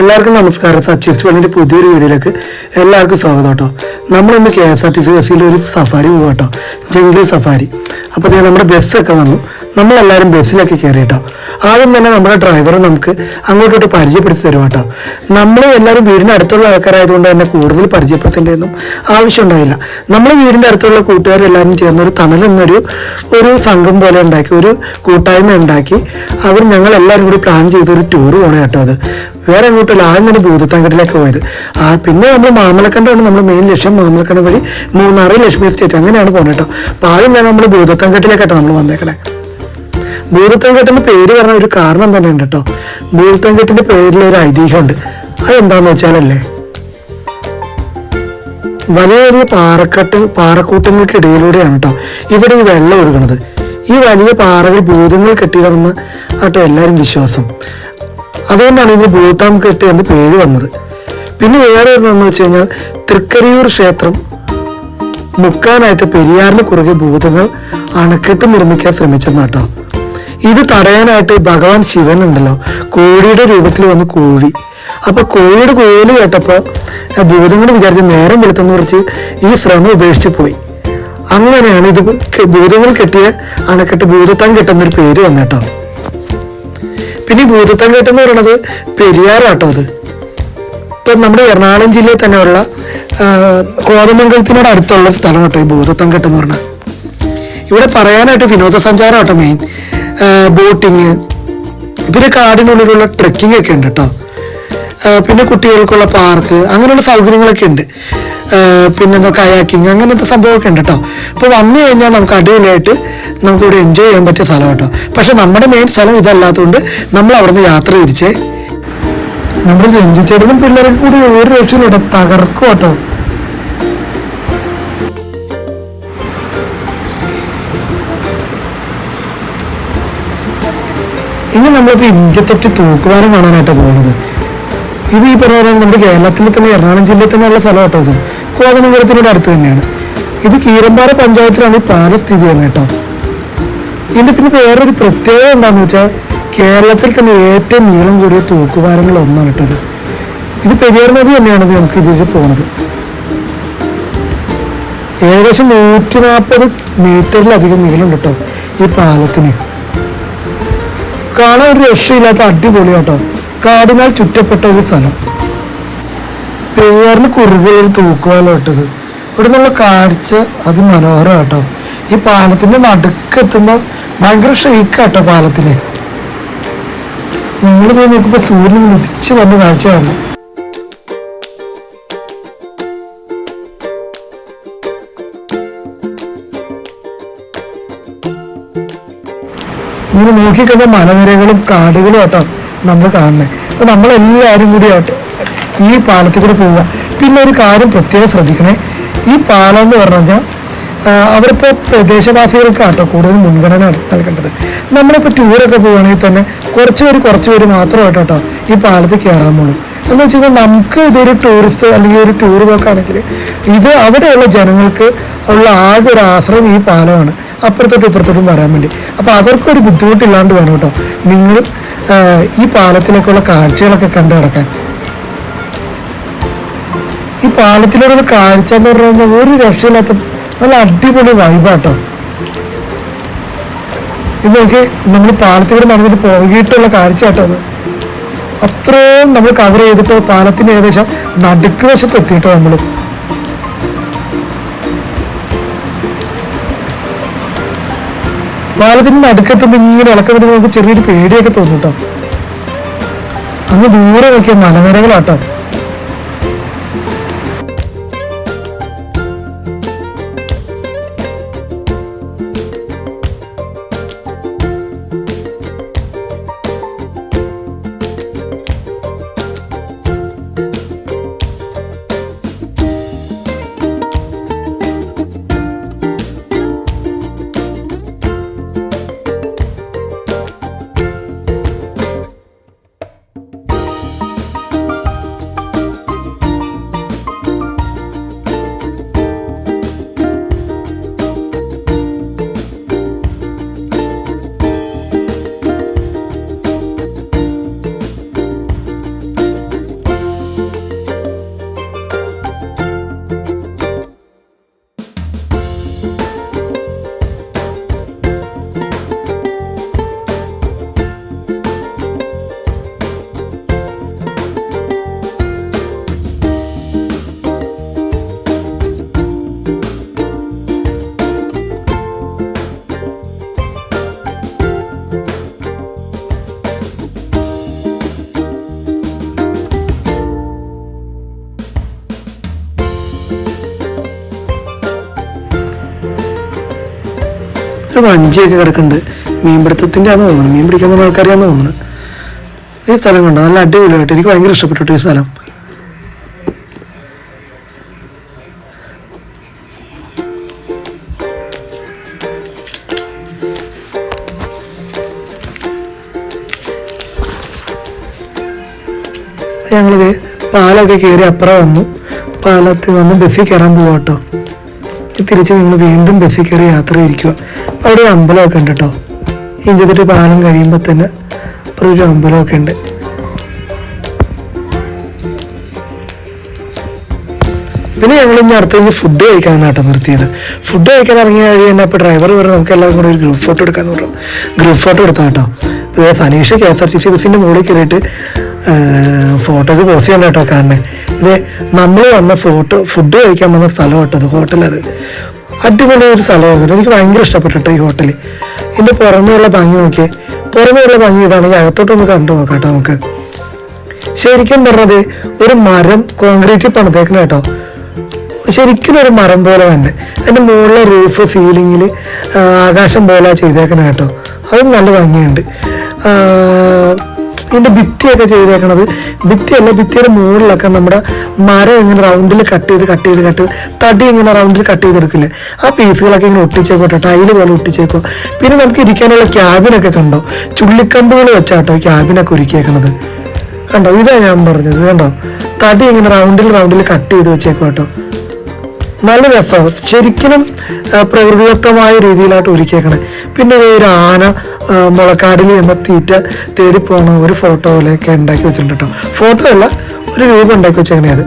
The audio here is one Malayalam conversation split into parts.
എല്ലാവർക്കും നമസ്കാരം. സച്ചേസ്റ്റ് വേണിന്റെ പുതിയൊരു വീഡിയോയിലേക്ക് എല്ലാവർക്കും സ്വാഗതം കേട്ടോ. നമ്മളിന്ന് K S R T C ബസ്സിൽ ഒരു സഫാരി പോകും കേട്ടോ. Jungle safari. അപ്പോൾ നമ്മുടെ ബസ്സൊക്കെ വന്നു. നമ്മളെല്ലാവരും ബസ്സിലൊക്കെ കയറി കേട്ടോ ആദ്യം തന്നെ നമ്മുടെ ഡ്രൈവർ നമുക്ക് അങ്ങോട്ടോട്ട് പരിചയപ്പെടുത്തി തരും കേട്ടോ നമ്മൾ എല്ലാവരും വീടിന്റെ അടുത്തുള്ള ആൾക്കാരായതുകൊണ്ട് തന്നെ കൂടുതൽ പരിചയപ്പെടുത്തേണ്ടതൊന്നും ആവശ്യമുണ്ടായില്ല. നമ്മൾ വീടിന്റെ അടുത്തുള്ള കൂട്ടുകാരെല്ലാവരും ചേർന്ന് ഒരു തണൽ എന്നൊരു ഒരു സംഘം പോലെ ഉണ്ടാക്കി ഒരു കൂട്ടായ്മ ഉണ്ടാക്കി അവർ ഞങ്ങൾ എല്ലാവരും കൂടി പ്ലാൻ ചെയ്ത ഒരു ടൂർ പോകണം കേട്ടോ അത്. വേറെ എങ്ങോട്ടല്ല ആദ്യം തന്നെ ഭൂതത്താങ്കട്ടിലേക്ക് പോയത്. ആ പിന്നെ നമ്മൾ മാമലക്കണ്ടാണ് നമ്മൾ മെയിൻ ലക്ഷ്യം. മാമലക്കണ്ട വഴി മൂന്നാറ് ലക്ഷ്മി എസ്റ്റേറ്റ് അങ്ങനെയാണ് പോകുന്നത് കേട്ടോ. അപ്പോൾ ആദ്യം തന്നെ നമ്മൾ ഭൂതത്താങ്കട്ടിലേക്കാട്ടോ നമ്മൾ വന്നേക്കണേ. ഭൂതത്തങ്കെട്ടിന്റെ പേര് പറഞ്ഞ ഒരു കാരണം തന്നെ ഉണ്ട് കേട്ടോ ഭൂതത്തങ്കെട്ടിന്റെ പേരിൽ ഒരു ഐതിഹ്യമുണ്ട്. അതെന്താന്ന് വെച്ചാലല്ലേ? വലിയ വലിയ പാറക്കെട്ട് പാറക്കൂട്ടങ്ങൾക്കിടയിലൂടെയാണ് കേട്ടോ ഇവിടെ ഈ വെള്ളം ഒഴുകുന്നത്. ഈ വലിയ പാറകൾ ഭൂതങ്ങൾ കെട്ടിയതാണെന്ന് കേട്ടോ എല്ലാവരും വിശ്വാസം. അതുകൊണ്ടാണ് ഇതിന് ഭൂതാം കെട്ട് എന്ന് പേര് വന്നത്. പിന്നെ വേറെ ഒരെണ്ണം വെച്ച് കഴിഞ്ഞാൽ തൃക്കരിയൂർ ക്ഷേത്രം മുക്കാനായിട്ട് പെരിയാറിന് കുറുകെ ഭൂതങ്ങൾ അണക്കെട്ട് നിർമ്മിക്കാൻ ശ്രമിച്ചെന്നാട്ടോ ഇത് തടയാനായിട്ട് ഭഗവാൻ ശിവൻ ഉണ്ടല്ലോ. കോഴിയുടെ രൂപത്തിൽ വന്ന് കോഴി അപ്പൊ കോഴിയുടെ കോൽ കേട്ടപ്പോ ഭൂതങ്ങൾ വിചാരിച്ച് നേരം വെളുത്തെന്ന് കുറിച്ച് ഈ ശ്രമം ഉപേക്ഷിച്ച് പോയി. അങ്ങനെയാണ് ഇത് ഭൂതങ്ങൾ കെട്ടിയ അണക്കെട്ട് ഭൂതത്താൻ കെട്ടുന്നൊരു പേര് വന്നിട്ടോ. പിന്നെ ഈ ഭൂതത്താൻ കെട്ടെന്ന് പറയണത് പെരിയാറാട്ടോ അത്. ഇപ്പൊ നമ്മുടെ എറണാകുളം ജില്ലയിൽ തന്നെയുള്ള കോതമംഗലത്തിനോട് അടുത്തുള്ള സ്ഥലം കേട്ടോ ഈ ഭൂതത്തം കെട്ടെന്ന് പറഞ്ഞാൽ ഇവിടെ പറയാനായിട്ട് വിനോദസഞ്ചാരം കേട്ടോ മെയിൻ ബോട്ടിങ് പിന്നെ കാടിനുള്ളിലുള്ള ട്രെക്കിംഗ് ഒക്കെ ഉണ്ട് കേട്ടോ പിന്നെ കുട്ടികൾക്കുള്ള പാർക്ക് അങ്ങനെയുള്ള സൗകര്യങ്ങളൊക്കെ ഉണ്ട്. പിന്നെ പിന്നെന്താ കയാക്കിങ് അങ്ങനത്തെ സംഭവമൊക്കെ ഉണ്ട് കേട്ടോ അപ്പോൾ വന്നു കഴിഞ്ഞാൽ നമുക്ക് അടിപൊളിയായിട്ട് നമുക്ക് ഇവിടെ എൻജോയ് ചെയ്യാൻ പറ്റിയ സ്ഥലം കേട്ടോ പക്ഷെ നമ്മുടെ മെയിൻ സ്ഥലം ഇതല്ലാത്തതുകൊണ്ട് നമ്മൾ അവിടെ നിന്ന് യാത്ര തിരിച്ചേ. നമ്മുടെ രഞ്ജിച്ചേട്ടനും പിള്ളേരും കൂടി ഒരു രക്ഷയിലൂടെ തകർക്കും കേട്ടോ ഇനി നമ്മളിപ്പോൾ ഇന്ത്യ തൊട്ട് തൂക്കുവാരം കാണാനായിട്ട് പോകുന്നത് ഇത് ഈ പറഞ്ഞ നമ്മുടെ കേരളത്തിൽ തന്നെ എറണാകുളം ജില്ലയിൽ തന്നെയുള്ള സ്ഥലം കേട്ടോ ഇത്. കോതമംഗലത്തിനോട് അടുത്ത് തന്നെയാണ്. ഇത് കീരമ്പാറ പഞ്ചായത്തിലാണ് ഈ പാല സ്ഥിതി ചെയ്യുന്നത് കേട്ടോ. ഇതിന്റെ പിന്നെ വേറൊരു പ്രത്യേകത എന്താണെന്ന് വെച്ചാൽ കേരളത്തിൽ തന്നെ ഏറ്റവും നീളം കൂടിയ തൂക്കുപാലങ്ങൾ ഒന്നാണ് കേട്ടത് ഇത്. പെരിയാർ നദി തന്നെയാണ് ഇത് നമുക്ക് ഇതിൽ പോകുന്നത് ഏകദേശം നൂറ്റി നാൽപ്പത് മീറ്ററിലധികം നീളം കേട്ടോ ഈ പാലത്തിന്. കാണാൻ ഒരു രക്ഷയില്ലാത്ത അടിപൊളി കേട്ടോ കാടിനാൽ ചുറ്റപ്പെട്ട ഒരു സ്ഥലം. പെരിയാറിന് കുറുകെ ഒരു തൂക്കുപാലം ഇട്ടത്. ഇവിടെ നിന്നുള്ള കാഴ്ച അതിമനോഹരം കേട്ടോ ഈ പാലത്തിന്റെ നടുക്കെത്തുമ്പോൾ ഭയങ്കര ഷെയ്ക്കാട്ടോ പാലത്തിലെ. നിങ്ങൾ നോക്കുമ്പോ സൂര്യൻ ഉദിച്ചു വന്ന കാഴ്ച കാണുന്നത് ഇങ്ങനെ നോക്കിക്കഴിഞ്ഞാൽ മലനിരകളും കാടുകളും ആയിട്ടാണ് നമ്മൾ കാണുന്നത് അപ്പൊ നമ്മളെല്ലാവരും കൂടി ആയിട്ട് ഈ പാലത്തിൽ കൂടെ പോവുക. പിന്നെ ഒരു കാര്യം പ്രത്യേകം ശ്രദ്ധിക്കണേ. ഈ പാലം എന്ന് പറഞ്ഞു കഴിഞ്ഞാൽ അവിടുത്തെ പ്രദേശവാസികൾക്ക് ആട്ടോ കൂടുതൽ മുൻഗണന നൽകേണ്ടത്. നമ്മളിപ്പോൾ ടൂറൊക്കെ പോവുകയാണെങ്കിൽ തന്നെ കുറച്ച് പേര് കുറച്ച് പേര് മാത്രമായിട്ട് കേട്ടോ ഈ പാലത്തിൽ കയറാൻ പോകുള്ളൂ എന്ന് വെച്ച് കഴിഞ്ഞാൽ നമുക്ക് ഇതൊരു ടൂറിസ്റ്റ് അല്ലെങ്കിൽ ഒരു ടൂർ പോക്കാണെങ്കിൽ ഇത് അവിടെയുള്ള ജനങ്ങൾക്ക് ഉള്ള ആകെ ഒരു ആശ്രയം ഈ പാലമാണ്. അപ്പുറത്തോട്ടും ഇപ്പുറത്തോട്ടും വരാൻ വേണ്ടി. അപ്പോൾ അവർക്കൊരു ബുദ്ധിമുട്ടില്ലാണ്ട് വേണം കേട്ടോ. നിങ്ങൾ ഈ പാലത്തിലേക്കുള്ള കാഴ്ചകളൊക്കെ കണ്ടു കിടക്കാൻ ഈ പാലത്തിലേക്കുള്ള കാഴ്ച എന്ന് പറഞ്ഞാൽ ഒരു രക്ഷയില്ലാത്ത നല്ല അടിപൊളി വൈബാട്ടോ ഇത് നോക്കി നമ്മൾ പാലത്തിലൂടെ നടന്നിട്ട് പോകിയിട്ടുള്ള കാഴ്ച കേട്ടോ അത്. അത്രയും നമ്മൾ കവർ ചെയ്തിട്ട് പാലത്തിന് ഏകദേശം നടുക്ക് വശത്ത് എത്തിയിട്ടോ നമ്മൾ പാലത്തിന് നടുക്കെത്തുമ്പോൾ ഇങ്ങനെ ഇളക്കം വരുമ്പോൾ നമുക്ക് ചെറിയൊരു പേടിയൊക്കെ തോന്നും കേട്ടോ. അങ്ങ് ദൂരെ നോക്കിയ മലനിരകളാട്ടോ. ഒരു വഞ്ചിയൊക്കെ കിടക്കുന്നുണ്ട്. മീൻപിടുത്തത്തിന്റെ ആണെന്ന് തോന്നുന്നു. മീൻ പിടിക്കാൻ പോകുന്ന ആൾക്കാരെയാണെന്ന് തോന്നുന്നു. ഈ സ്ഥലം കണ്ടോ? നല്ല അടിപൊളിയായിട്ട്. എനിക്ക് ഭയങ്കര ഇഷ്ടപ്പെട്ടു ഈ സ്ഥലം. ഞങ്ങളിത് പാലൊക്കെ കയറി അപ്പുറം വന്നു. പാലത്ത് വന്ന് ബസ്സിൽ കയറാൻ പോവാ കേട്ടോ. തിരിച്ച് ഞങ്ങൾ വീണ്ടും ബസ്സിൽ കയറി യാത്ര ഇരിക്കുക അവിടെ ഒരു അമ്പലമൊക്കെ ഉണ്ട് കേട്ടോ. ഇഞ്ചിത്തൊട്ട് പാലം കഴിയുമ്പോൾ തന്നെ അപ്പുറം ഒരു അമ്പലമൊക്കെ ഉണ്ട്. പിന്നെ ഞങ്ങൾ ഇനി കഴിഞ്ഞ് ഫുഡ് കഴിക്കാനാട്ടോ നിർത്തിയത്. ഫുഡ് കഴിക്കാൻ ഇറങ്ങിയ വഴി തന്നെ അപ്പോൾ ഡ്രൈവർ പറഞ്ഞു നമുക്ക് എല്ലാവരും കൂടെ ഒരു ഗ്രൂപ്പ് ഫോട്ടോ എടുക്കാമെന്ന് പറഞ്ഞു. Group photo എടുത്താട്ടോ Saneesh K S R T C ബസ്സിന്റെ മുകളിൽ കയറിയിട്ട് ഫോട്ടോക്ക് പോസ്റ്റ് ചെയ്യണ്ട കേട്ടോ കാണണേ ഇത് നമ്മൾ വന്ന ഫോട്ടോ ഫുഡ് കഴിക്കാൻ വന്ന സ്ഥലം കേട്ടോ അത്. ഹോട്ടലത് അടിപൊളി ഒരു സ്ഥലമായിരുന്നു എനിക്ക് ഭയങ്കര ഇഷ്ടപ്പെട്ടു കേട്ടോ ഈ ഹോട്ടൽ ഇതിന്റെ പുറമേയുള്ള ഭംഗി നോക്കിയേ. പുറമേയുള്ള ഭംഗി ഇതാണെങ്കിൽ അകത്തോട്ടൊന്ന് കണ്ടു നോക്കാം കേട്ടോ നമുക്ക്. ശരിക്കും പറഞ്ഞത് ഒരു മരം കോൺക്രീറ്റ് പണിതേക്കണ കേട്ടോ. ശരിക്കും ഒരു മരം പോലെ തന്നെ. അതിന്റെ മുകളിലെ റൂഫ് സീലിങ്ങിൽ ആകാശം പോലെ ചെയ്തേക്കണ കേട്ടോ. അതും നല്ല ഭംഗിയുണ്ട്. ഇതിന്റെ ഭിത്തിയൊക്കെ ചെയ്തേക്കണത്. ഭിത്തിയല്ല ഭിത്തിയുടെ മുകളിലൊക്കെ നമ്മുടെ മരം ഇങ്ങനെ റൗണ്ടിൽ കട്ട് ചെയ്ത് കട്ട് ചെയ്ത് കട്ട് തടി ഇങ്ങനെ റൗണ്ടിൽ കട്ട് ചെയ്തെടുക്കില്ലേ? ആ പീസുകളൊക്കെ ഇങ്ങനെ ഒട്ടിച്ചേക്കോട്ടെ ടൈൽ പോലെ ഒട്ടിച്ചേക്കോ. പിന്നെ നമുക്ക് ഇരിക്കാനുള്ള ക്യാബിനൊക്കെ കണ്ടോ? ചുള്ളിക്കമ്പുകൾ വെച്ചാട്ടോ ക്യാബിനൊക്കെ ഒരുക്കിയേക്കണത്. കണ്ടോ? ഇതാ ഞാൻ പറഞ്ഞത് കണ്ടോ? തടി ഇങ്ങനെ റൗണ്ടിൽ റൗണ്ടിൽ കട്ട് ചെയ്ത് വെച്ചേക്കോ കേട്ടോ നല്ല രസമാണ് ശരിക്കും പ്രകൃതിദത്തമായ രീതിയിലായിട്ട് ഒരുക്കിയേക്കണേ പിന്നെ ഒരു ആന മുളക്കാടിൽ എന്ന തീറ്റ തേടി പോണ ഒരു ഫോട്ടോ പോലെയൊക്കെ ഉണ്ടാക്കി വെച്ചിട്ടുണ്ട് കേട്ടോ. ഫോട്ടോ അല്ല ഒരു രൂപം ഉണ്ടാക്കി വെച്ചേക്കണേ അത്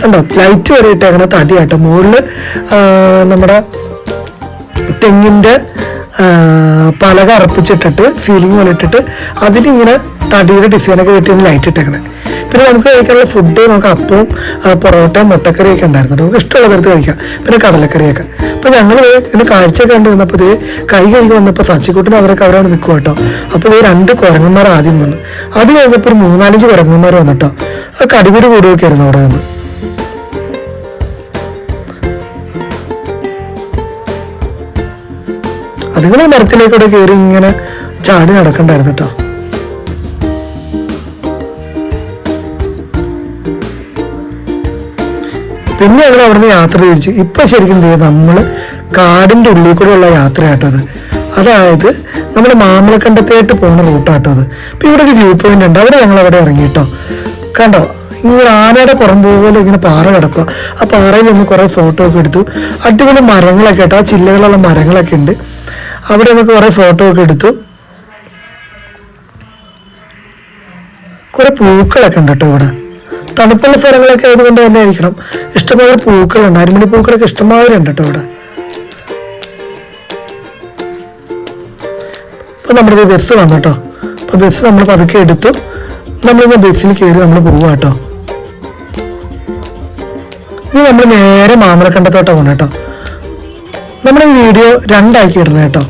കണ്ടോ ലൈറ്റ് വരെ ഇട്ടേക്കണ തടിയാട്ടോ. മുകളിൽ നമ്മുടെ തെങ്ങിന്റെ പലക അറപ്പിച്ചിട്ടിട്ട് സീലിംഗ് പോലെ ഇട്ടിട്ട് അതിലിങ്ങനെ തടിയുടെ ഡിസൈനൊക്കെ വെട്ടി ലൈറ്റ് ഇട്ടേക്കണേ. പിന്നെ നമുക്ക് കഴിക്കാനുള്ള ഫുഡ് നമുക്ക് അപ്പവും പൊറോട്ട മുട്ടക്കറിയൊക്കെ ഉണ്ടായിരുന്നു. നമുക്ക് ഇഷ്ടമുള്ള തരത്തിൽ കഴിക്കാം. പിന്നെ കടലക്കറിയൊക്കെ. അപ്പോൾ ഞങ്ങൾ ഇതിന് കാഴ്ചയൊക്കെ കണ്ട് വന്നപ്പോൾ ഇത് കൈ കഴുകി വന്നപ്പോൾ സച്ചിക്കുട്ടൻ അവരൊക്കെ അവരവിടെ നിൽക്കും കേട്ടോ അപ്പോൾ ഇത് രണ്ട് കുരങ്ങന്മാർ ആദ്യം വന്നു. അത് കഴിഞ്ഞപ്പോൾ ഒരു മൂന്നാലഞ്ച് കുരങ്ങന്മാർ വന്നിട്ടോ. ആ കടിപിടി കൂടുകയൊക്കെ ആയിരുന്നു അവിടെ നിന്ന്. അതുങ്ങളെ മരത്തിലേക്കൂടെ കയറി ഇങ്ങനെ ചാടി നടക്കണ്ടായിരുന്നു കേട്ടോ പിന്നെ ഞങ്ങൾ അവിടുന്ന് യാത്ര തിരിച്ചു. ഇപ്പൊ ശരിക്കും നമ്മൾ കാടിന്റെ ഉള്ളിൽ കൂടെയുള്ള അത്. അതായത് നമ്മുടെ മാമലക്കണ്ടത്തേട്ട് പോകുന്ന റൂട്ടാട്ടോ അത്. ഇപ്പൊ ഇവിടെ ഒരു വ്യൂ പോയിന്റ് ഉണ്ട്. അവിടെ ഞങ്ങൾ അവിടെ ഇറങ്ങി കേട്ടോ കണ്ടോ? ഇങ്ങനെ ആനയുടെ പുറം പോലെ ഇങ്ങനെ പാറ കിടക്കുക. ആ പാറയിൽ നിന്ന് കുറേ ഫോട്ടോ ഒക്കെ എടുത്തു. അടിപൊളി മരങ്ങളൊക്കെ കേട്ടോ. ആ ചില്ലകളുള്ള മരങ്ങളൊക്കെ ഉണ്ട്. അവിടെ നിന്ന് കുറേ ഫോട്ടോ ഒക്കെ എടുത്തു. കുറേ പൂക്കളൊക്കെ ഉണ്ട് കേട്ടോ ഇവിടെ. തണുപ്പുള്ള സ്ഥലങ്ങളൊക്കെ ആയതുകൊണ്ട് തന്നെ ആയിരിക്കണം. ഇഷ്ടംപോലെ പൂക്കളുണ്ട്. അരിമണി പൂക്കളൊക്കെ ഇഷ്ടംമാതിരി ഉണ്ട് കേട്ടോ ഇവിടെ ഇപ്പൊ നമ്മുടെ ബസ് വന്നു കേട്ടോ. അപ്പൊ ബസ് നമ്മൾ പതുക്കെ എടുത്തു. നമ്മളിങ്ങനെ ബസ്സിൽ കയറി നമ്മൾ പോവുക കേട്ടോ. ഇനി നമ്മൾ നേരെ മാമലക്കണ്ടത്തോട്ടാ പോകണം കേട്ടോ. നമ്മൾ ഈ വീഡിയോ രണ്ടാക്കി ഇടണം കേട്ടോ.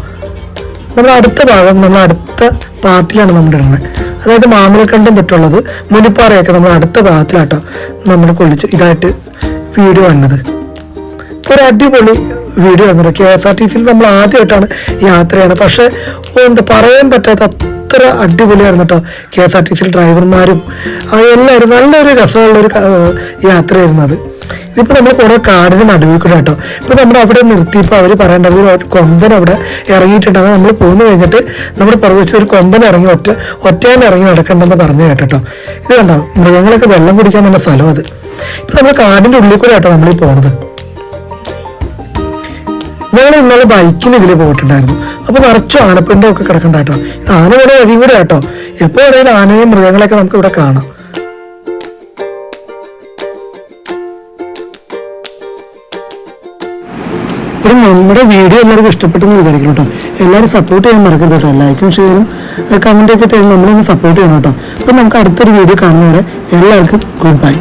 നമ്മൾ അടുത്ത ഭാഗം നമ്മൾ അടുത്ത പാർട്ടിലാണ് നമ്മൾ ഇടുന്നത് അതായത് മാമലക്കണ്ടം തൊട്ടുള്ളത് മുനിപ്പാറയൊക്കെ നമ്മൾ അടുത്ത ഭാഗത്തിലാട്ടോ നമ്മൾ കൊള്ളിച്ച് ഇതായിട്ട് വീഡിയോ വന്നത്. ഒരു അടിപൊളി വീഡിയോ വന്നത് കെ എസ് ആർ ടി സിയിൽ നമ്മൾ ആദ്യമായിട്ടാണ് യാത്രയാണ്. പക്ഷെ എന്താ പറയാൻ പറ്റാത്ത അത്ര അടിപൊളിയായിരുന്നു കേട്ടോ K S R T C ഡ്രൈവർമാരും എല്ലാവരും നല്ലൊരു രസമുള്ളൊരു യാത്രയായിരുന്നു അത്. ഇതിപ്പോൾ നമ്മൾ കുറെ കാടിന് നടുവിൽ കൂടെ കേട്ടോ ഇപ്പോൾ നമ്മൾ അവിടെ നിർത്തിയപ്പോൾ അവർ പറയേണ്ടത് ഒരു കൊമ്പൻ അവിടെ ഇറങ്ങിയിട്ടുണ്ട്. അത് നമ്മൾ പോന്നു കഴിഞ്ഞിട്ട് നമ്മൾ പുറകുവശത്ത് ഒരു കൊമ്പൻ ഇറങ്ങി ഒറ്റ ഒറ്റയാൻ ഇറങ്ങി നടക്കണ്ടെന്ന് പറഞ്ഞു കേട്ടോ ഇത് കണ്ടോ? മൃഗങ്ങളൊക്കെ വെള്ളം കുടിക്കാൻ വന്ന സ്ഥലം അത്. ഇപ്പം നമ്മൾ കാടിന്റെ ഉള്ളിൽ കൂടെ കേട്ടോ നമ്മൾ ഈ പോണത്. ഞങ്ങൾ ഇന്നലെ ബൈക്കിന് ഇതിൽ പോയിട്ടുണ്ടായിരുന്നു. അപ്പൊ നിറച്ചു ആനപ്പിണ്ട ഒക്കെ കിടക്കണ്ട കേട്ടോ ആന ഇവിടെ വഴി കൂടെ കേട്ടോ എപ്പോ വേണേലും ആനയും മൃഗങ്ങളെയൊക്കെ നമുക്ക് ഇവിടെ കാണാം. നമ്മുടെ വീഡിയോ എല്ലാവർക്കും ഇഷ്ടപ്പെട്ടെന്ന് വിചാരിക്കണം കേട്ടോ. എല്ലാവരും സപ്പോർട്ട് ചെയ്യാൻ മറക്കരുത് കേട്ടോ. ലൈക്കും ഷെയറും കമന്റൊക്കെ ചെയ്യാൻ നമ്മളൊന്ന് സപ്പോർട്ട് ചെയ്യണം കേട്ടോ. അപ്പം നമുക്ക് അടുത്തൊരു വീഡിയോ കാണുന്നവരെ എല്ലാവർക്കും ഗുഡ് ബൈ